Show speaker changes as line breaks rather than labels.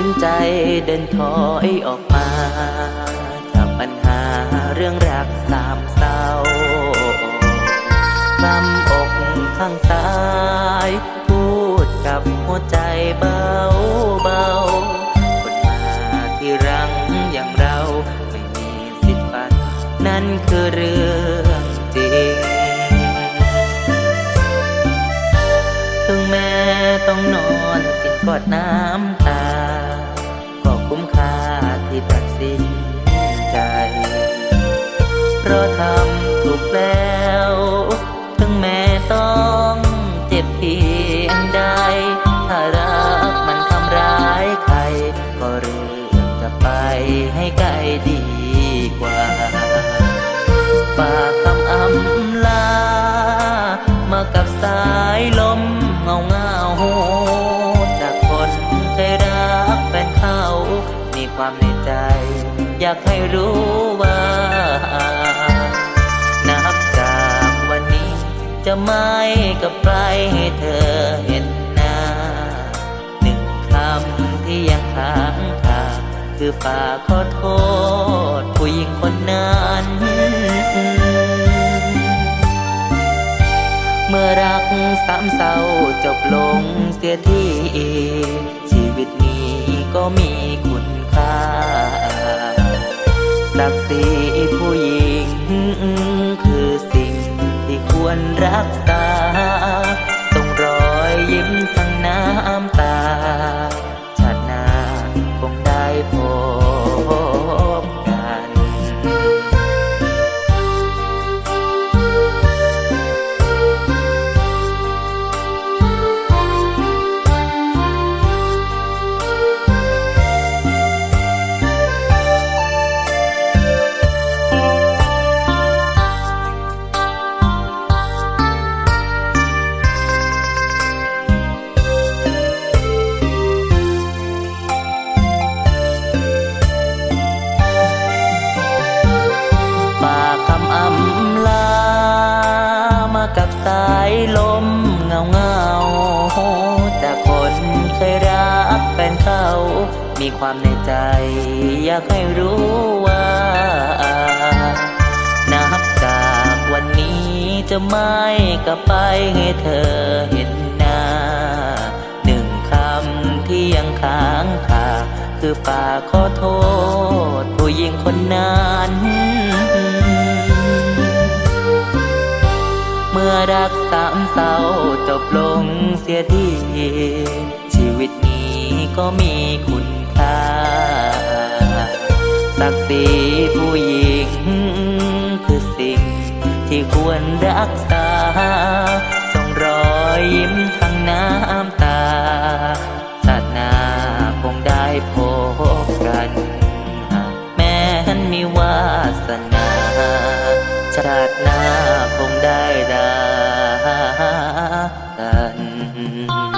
ินใจเดินถอยออกมาจากปัญหาเรื่องรักสามเศร้ากำอกข้างซ้าย พูดกับหัวใจเบาเบาคนมาที่รังอย่างเราไม่มีสิทธิ์ฝัน นั่นคือเรื่องจริง ถึงแม้ต้องนอนกินกอดน้ำ ทำถูกแล้ว ถึงแม้ต้องเจ็บเพียงใด ถ้ารักมันทำร้ายใคร ก็เลือกจะไปให้ไกลดีกว่าฝากคำอำลา มากับสายลมเงาเงาจากคนเคยรักแฟนเขามีความในใจ อยากให้รู้ว่า จะไม่กับใครให้เธอเห็นหน้า หนึ่งคำที่ยังค้างคาคือฝากขอโทษผู้หญิงคนนั้นเมื่อรักสามเศร้าจบลงเสียทีชีวิตนี้ก็มีคุณค่าศักดิ์ศรี ลมเงาเงาๆจากคนเคยรักแฟนเขา มีความในใจ อยากให้รู้ว่า นับจากวันนี้จะไม่กลับไปให้เธอเห็นหน้า หนึ่งคำที่ยังค้างคาคือฝากขอโทษ ผู้หญิงคนนั้น รักสามเศร้าจบลงเสียทีชีวิตนี้ก็มีคุณค่าศักดิ์ศรีผู้หญิง คือสิ่งที่ควรรักษาส่งรอยยิ้มทั้งน้ำตาชาติหน้าคงได้พบกันแม้นมีวาสนาชาติหน้าคงได้รัากัน